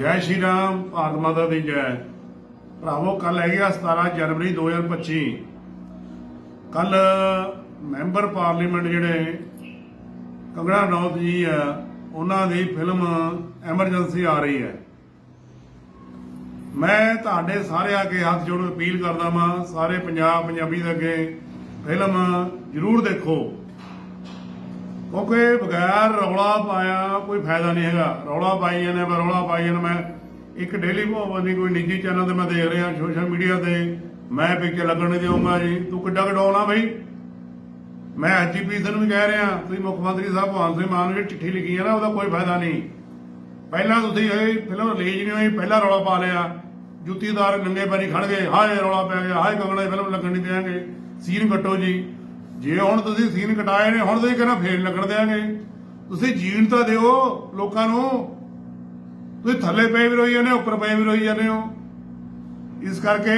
ਜੈ ਸ਼੍ਰੀ ਰਾਮ ਭਾਰਤ ਮਾਤਾ ਦੀ ਜੈ। ਭਰਾਵੋ ਕੱਲ ਹੈਗਾ 17 ਜਨਵਰੀ 2025 ਕੱਲ ਮੈਂਬਰ ਪਾਰਲੀਮੈਂਟ ਜਿਹੜੇ ਕੰਗਣਾ ਰਣੌਤ ਜੀ ਆ, ਉਹਨਾਂ ਦੀ ਫਿਲਮ ਐਮਰਜੈਂਸੀ ਆ ਰਹੀ ਹੈ। ਮੈਂ ਤੁਹਾਡੇ ਸਾਰਿਆਂ ਅੱਗੇ ਹੱਥ ਜੋੜ ਅਪੀਲ ਕਰਦਾ ਵਾਂ, ਸਾਰੇ ਪੰਜਾਬ ਪੰਜਾਬੀ ਦੇ ਅੱਗੇ ਫਿਲਮ ਜ਼ਰੂਰ ਦੇਖੋ। ਕਿਉਂਕਿ ਬਗੈਰ ਰੌਲਾ ਪਾਇਆ ਕੋਈ ਫਾਇਦਾ ਨਹੀਂ ਹੈਗਾ। ਰੌਲਾ ਪਾਈ ਜਾਂਦੇ ਮੈਂ ਰੌਲਾ ਪਾਈ ਜਾਂਦਾ, ਮੈਂ ਇੱਕ ਡੇਲੀ ਭਵਨ ਕੋਈ ਨਿੱਜੀ ਚੈਨਲ ਤੇ ਮੈਂ ਦੇਖ ਰਿਹਾ ਸੋਸ਼ਲ ਮੀਡੀਆ ਤੇ। ਮੈਂ ਪਿੱਛੇ ਲੱਗਣ ਨਹੀਂ ਦੇਵਾਂਗਾ ਜੀ। ਤੂੰ ਕਿੱਡਾ ਕਢਾਉਣਾ ਬਈ? ਮੈਂ ਐਜੀਪੀਸੀ ਨੂੰ ਵੀ ਕਹਿ ਰਿਹਾ, ਤੁਸੀਂ ਮੁੱਖ ਮੰਤਰੀ ਸਾਹਿਬ ਭਗਵੰਤ ਸਿੰਘ ਮਾਨ ਨੂੰ ਜਿਹੜੀ ਚਿੱਠੀ ਲਿਖੀ ਹੈ ਨਾ, ਉਹਦਾ ਕੋਈ ਫਾਇਦਾ ਨਹੀਂ। ਪਹਿਲਾਂ ਤੁਸੀਂ ਇਹ ਫਿਲਮ ਰਿਲੀਜ਼ ਨਹੀਂ ਹੋਈ, ਪਹਿਲਾਂ ਰੌਲਾ ਪਾ ਲਿਆ। ਜੁੱਤੀਦਾਰ ਨੰਗੇ ਪੈਰੀ ਖੜ ਗਏ, ਹਾਏ ਰੌਲਾ ਪੈ ਗਿਆ, ਹਾਏ ਕੰਗਣਾ ਦੀ ਫਿਲਮ ਲੱਗਣ ਨਹੀਂ ਦਿਆਂਗੇ ਸੀਨ ਕੱਟੋ ਜੀ। ਜੇ ਹੁਣ ਤੁਸੀਂ ਸੀਨ ਕਟਾਏ ਨੇ ਹੁਣ ਤੁਸੀਂ ਕਹਿੰਦਾ ਫੇਰ ਨੀ ਲੱਗਣ ਦਿਆਂਗੇ। ਤੁਸੀਂ ਜੀਣ ਤਾਂ ਦਿਓ ਲੋਕਾਂ ਨੂੰ। ਤੁਸੀਂ ਥੱਲੇ ਪਏ ਵੀ ਰੋਈ ਜਾਂਦੇ ਹੋ, ਉੱਪਰ ਪਏ ਵੀ ਰੋਈ ਜਾਂਦੇ ਹੋ। ਇਸ ਕਰਕੇ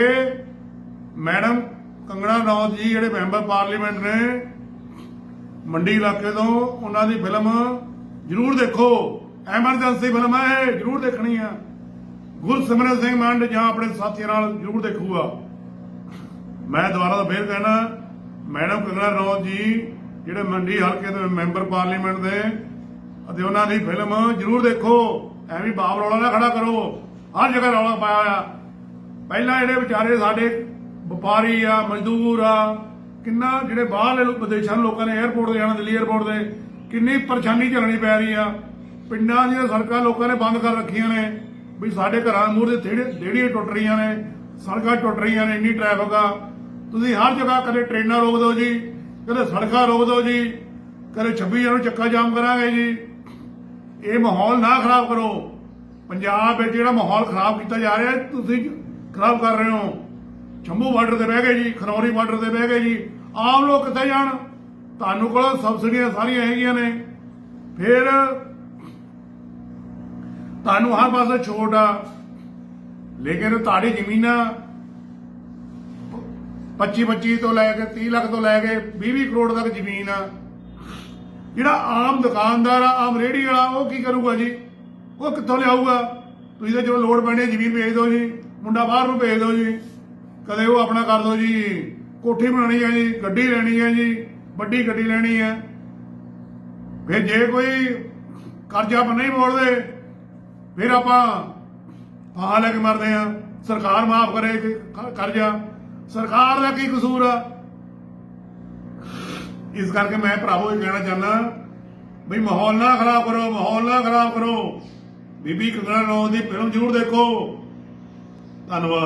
ਮੈਡਮ ਕੰਗਣਾ ਰਣੌਤ ਜੀ ਜਿਹੜੇ ਮੈਂਬਰ ਪਾਰਲੀਮੈਂਟ ਨੇ ਮੰਡੀ ਇਲਾਕੇ ਤੋਂ ਉਹਨਾਂ ਦੀ ਫਿਲਮ ਜ਼ਰੂਰ ਦੇਖੋ। ਐਮਰਜੈਂਸੀ ਫਿਲਮ ਹੈ ਇਹ ਜ਼ਰੂਰ ਦੇਖਣੀ ਆ। ਗੁਰਸਿਮਰਨ ਸਿੰਘ ਮੰਡ ਜਾਂ ਆਪਣੇ ਸਾਥੀਆਂ ਨਾਲ ਜ਼ਰੂਰ ਦੇਖੂਗਾ। ਮੈਂ ਦੁਬਾਰਾ ਤੋਂ ਫੇਰ ਕਹਿਣਾ ਮੈਡਮ ਕੰਗਣਾ ਰਣੌਤ ਜੀ, ਜਿਹੜੇ ਮੰਡੀ ਹਲਕੇ ਦੇ ਮੈਂਬਰ ਪਾਰਲੀਮੈਂਟ ਦੇ, ਅਤੇ ਉਹਨਾਂ ਦੀ ਫਿਲਮ ਜ਼ਰੂਰ ਦੇਖੋ। ਐਵੇਂ ਬਾਪ ਰੌਲਾ ਨਾ ਖੜਾ ਕਰੋ। ਹਰ ਜਗ੍ਹਾ ਰੌਲਾ ਪਾਇਆ ਹੋਇਆ। ਪਹਿਲਾਂ ਜਿਹੜੇ ਵਿਚਾਰੇ ਸਾਡੇ ਵਪਾਰੀ ਆ, ਮਜ਼ਦੂਰ ਆ, ਕਿੰਨਾ ਜਿਹੜੇ ਬਾਹਰਲੇ ਲੋਕ ਵਿਦੇਸ਼ਾਂ ਦੇ ਲੋਕਾਂ ਨੇ 에어ਪੋਰਟ ਤੇ ਜਾਣਾ, ਦਿੱਲੀ 에어ਪੋਰਟ ਤੇ, ਕਿੰਨੀ ਪਰੇਸ਼ਾਨੀ ਝੱਲਣੀ ਪੈ ਰਹੀ ਆ। ਪਿੰਡਾਂ ਦੀਆਂ ਸੜਕਾਂ ਲੋਕਾਂ ਨੇ ਬੰਦ ਕਰ ਰੱਖੀਆਂ ਨੇ। ਵੀ ਸਾਡੇ ਘਰਾਂ ਮੂਹਰੇ ਥੇੜੇ ਢੇੜੀਆਂ ਟੁੱਟ ਰਹੀਆਂ ਨੇ। ਸੜਕਾਂ ਟੁੱਟ ਰਹੀਆਂ ਨੇ, ਇੰਨੀ ਟ੍ਰੈਫਿਕ ਆ। ਤੁਸੀਂ ਹਰ ਜਗ੍ਹਾ ਕਦੇ ਟ੍ਰੇਨਾਂ ਰੋਕ ਦਿਓ ਜੀ, ਕਦੇ ਸੜਕਾਂ ਰੋਕ ਦਿਓ ਜੀ, ਕਦੇ 26 ਨੂੰ ਚੱਕਾ ਜਾਮ ਕਰਾਂਗੇ ਜੀ। ਇਹ ਮਾਹੌਲ ਨਾ ਖਰਾਬ ਕਰੋ। ਪੰਜਾਬ ਵਿੱਚ ਜਿਹੜਾ ਮਾਹੌਲ ਖਰਾਬ ਕੀਤਾ ਜਾ ਰਿਹਾ, ਤੁਸੀਂ ਖਰਾਬ ਕਰ ਰਹੇ ਹੋ। ਸ਼ੰਭੂ ਬਾਰਡਰ ਤੇ ਬਹਿ ਗਏ ਜੀ, ਖਨੌਰੀ ਬਾਰਡਰ ਤੇ ਬਹਿ ਗਏ ਜੀ। ਆਮ ਲੋਕ ਕਿੱਥੇ ਜਾਣ? ਤੁਹਾਨੂੰ ਕੋਲ ਸਬਸਿਡੀਆਂ ਸਾਰੀਆਂ ਹੈਗੀਆਂ ਨੇ। ਫਿਰ ਤੁਹਾਨੂੰ ਹਰ ਪਾਸੇ ਛੋਟ ਆ। ਲੇਕਿਨ ਤੁਹਾਡੀ ਜ਼ਮੀਨਾਂ 25 25 ਤੋਂ ਲੈ ਕੇ 30 ਲੱਖ ਤੋਂ ਲੈ ਕੇ 20 20 ਕਰੋੜ ਤੱਕ ਜ਼ਮੀਨ ਆ। ਜਿਹੜਾ ਆਮ ਦੁਕਾਨਦਾਰ ਆ, ਆਮ ਰੇਹੜੀ ਵਾਲਾ, ਉਹ ਕੀ ਕਰੂਗਾ ਜੀ? ਉਹ ਕਿੱਥੋਂ ਲਿਆਊਗਾ? ਤੁਸੀਂ ਤਾਂ ਜਦੋਂ ਲੋੜ ਪੈਣੀ ਜ਼ਮੀਨ ਵੇਚ ਦਿਓ ਜੀ, ਮੁੰਡਾ ਬਾਹਰ ਨੂੰ ਭੇਜ ਦਿਓ ਜੀ। ਕਦੇ ਉਹ ਆਪਣਾ ਕਰ ਦਿਓ ਜੀ, ਕੋਠੀ ਬਣਾਉਣੀ ਹੈ ਜੀ, ਗੱਡੀ ਲੈਣੀ ਹੈ ਜੀ, ਵੱਡੀ ਗੱਡੀ ਲੈਣੀ ਹੈ। ਫਿਰ ਜੇ ਕੋਈ ਕਰਜ਼ਾ ਆਪਾਂ ਨਹੀਂ ਮੋੜਦੇ, ਫਿਰ ਆਪਾਂ ਫਾਹਾ ਲੈ ਕੇ ਮਰਦੇ ਆ ਸਰਕਾਰ ਮਾਫ ਕਰੇ ਕਰਜ਼ਾ। ਸਰਕਾਰ ਦਾ ਕੀ ਕਸੂਰ ਆ? ਇਸ ਕਰਕੇ ਮੈਂ ਭਰਾਵੋ ਇਹ ਕਹਿਣਾ ਚਾਹੁੰਦਾ ਵੀ ਮਾਹੌਲ ਨਾ ਖਰਾਬ ਕਰੋ, ਮਾਹੌਲ ਨਾ ਖਰਾਬ ਕਰੋ। ਬੀਬੀ ਕੰਗਣਾ ਰਣੌਤ ਦੀ ਫਿਲਮ ਜ਼ਰੂਰ ਦੇਖੋ। ਧੰਨਵਾਦ।